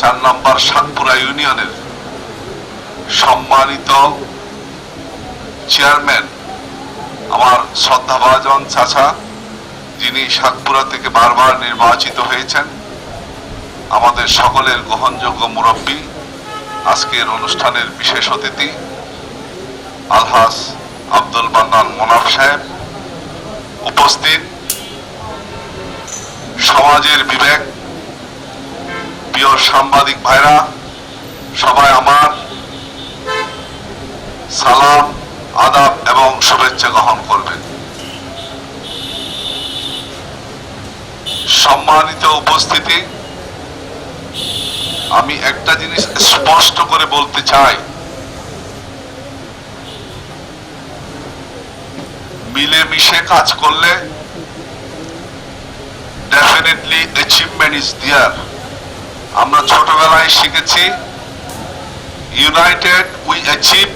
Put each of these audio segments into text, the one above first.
চার নম্বর সাতপুরা ইউনিয়নের সম্মানিত চেয়ারম্যান, আমার শ্রদ্ধাভাজন চাচা, যিনি সাতপুরা থেকে বারবার নির্বাচিত হয়েছেন, আমাদের সকলের গ্রহণযোগ্য মুরব্বী, আজকের অনুষ্ঠানের বিশেষ অতিথি, আলহাস আব্দুল বান্নান মোনাফ সাহেব, উপস্থিত। সমাজের বিবেক প্রিয় সাংবাদিক ভাইরা, সবাই আমার সালাম, আদাব এবং শুভেচ্ছা গ্রহণ করবেন। সম্মানিত উপস্থিতি, আমি একটা জিনিস স্পষ্ট করে বলতে চাই। মিলেমিশে কাজ করলে ডেফিনেটলি অ্যাচিভমেন্ট ইজ দিয়ার আমরা ছোটবেলায় শিখেছি united we achieve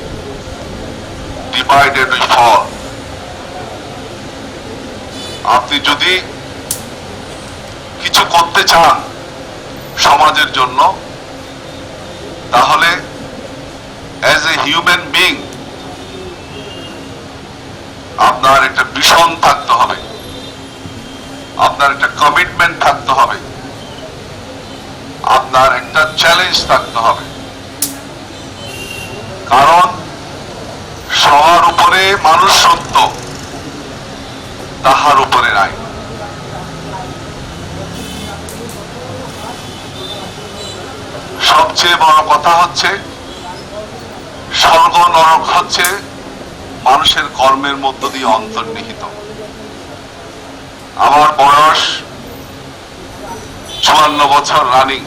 divided we fall আপনি যদি কিছু করতে চান সমাজের জন্য, তাহলে অ্যাজ এ হিউম্যান বিং আপনার একটা ভীষণ থাকতে হবে, আপনার একটা কমিটমেন্ট থাকতে হবে। আপনার একটা চ্যালেঞ্জ থাকতে হবে। কারণ, সবার উপরে মানুষ সত্য, তাহার উপরে নাই। সবচেয়ে বড় কথা হচ্ছে, স্বর্গ নরক হচ্ছে মানুষের কর্মের মধ্য দিয়ে অন্তর্নিহিত। আমার বয়স চুয়ান্ন বছর রানিং।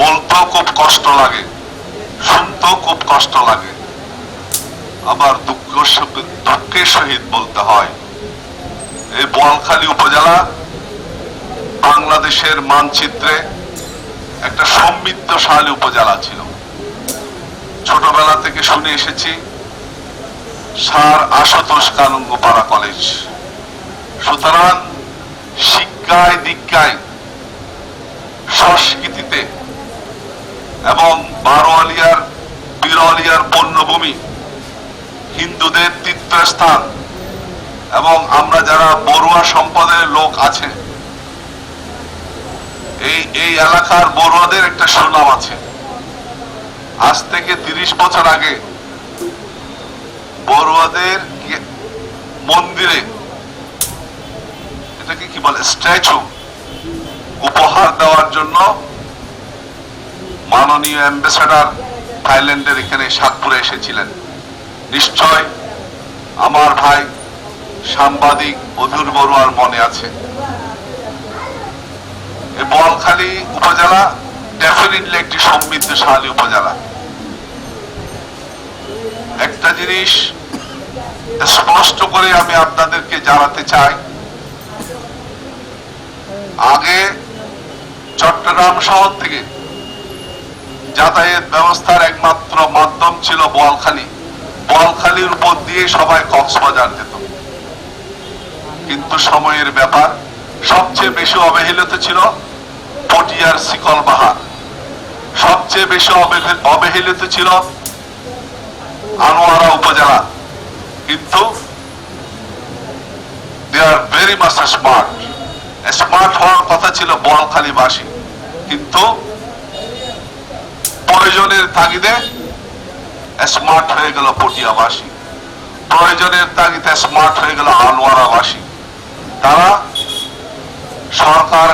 বলতেও খুব কষ্ট লাগে, শুনতেও খুব কষ্ট লাগে। আবার দুঃখ দুঃখের সহিত বলতে হয়। এই বোয়ালখালী উপজেলা বাংলাদেশের মানচিত্রে একটা সমৃদ্ধশালী উপজেলা ছিল। ছোটবেলা থেকে শুনে এসেছি সার আশুতোষ কানুঙ্গপাড়া কলেজ। সুতরাং শিক্ষায় দীক্ষায় সংস্কৃতিতে এবং বারোয়ালিয়ার বিরলিয়ার পণ্যভূমি হিন্দুদের তীর্থস্থান এবং আমরা যারা বড়ুয়া সম্পদের লোক আছে, এই এই এলাকার বড়ুয়াদের একটা সুনাম আছে। আজ থেকে তিরিশ বছর আগে বড়ুয়াদের মন্দিরে কি বলে স্ট্যাচু উপহার দেওয়ার জন্য মাননীয় অ্যাম্বাসেডার থাইল্যান্ডের এখানে সাতপুরে এসেছিলেন। নিশ্চয় আমার ভাই সাংবাদিক অধুর বড়ুয়ার মনে আছে। উপজেলা ডেফিনেটলি একটি সমৃদ্ধশালী উপজেলা। একটা জিনিস স্পষ্ট করে আমি আপনাদেরকে জানাতে চাই আগে চট্টগ্রাম শহর থেকে যাতায়াত ব্যবস্থার একমাত্র মাধ্যম ছিল বোয়ালখালী। বোয়ালখালীর উপর দিয়ে সবাই কক্সবাজার যেত। কিন্তু সময়ের ব্যাপার সবচেয়ে বেশি অবহেলিত ছিল পটিয়ার শিকল বাহার সবচেয়ে বেশি অবহেলিত ছিল আনোয়ারা উপজেলা। কিন্তু they are very much smart smart হওয়ার কথা ছিল বোয়ালখালীবাসী কিন্তু প্রয়োজনের তাগিদে স্মার্ট হয়ে গেল পটিয়াবাসী। প্রয়োজনের তাগিদে স্মার্ট হয়ে গেল আনোয়ারাবাসী। তারা সরকার